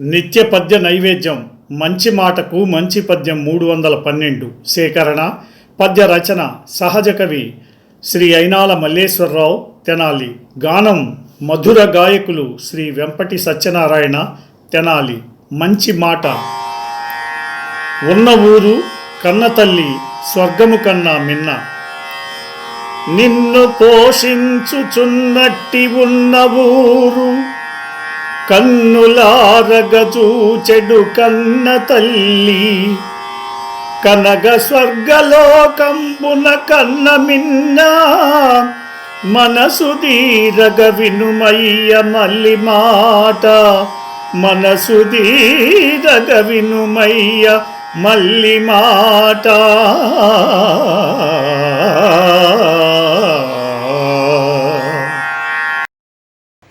నిత్య పద్య నైవేద్యం మంచి మాటకు మంచి పద్యం మూడు వందల పన్నెండు. సేకరణ పద్య రచన సహజ కవి శ్రీ అయినాల మల్లేశ్వరరావు తెనాలి. గానం మధుర గాయకులు శ్రీ వెంపటి సత్యనారాయణ తెనాలి. మంచి మాట. ఉన్న ఊరు కన్నతల్లి స్వర్గము కన్నా మిన్న. నిన్ను పోషించుచున్నట్టి ఉన్న ఊరు కన్నులారగచూచెడు కన్న తల్లి కనగ స్వర్గలోకంబున కన్న మిన్న మనసు దీరగ వినుమయ్య మల్లి మాట మనసు దీరగ వినుమయ్య మల్లి మాట.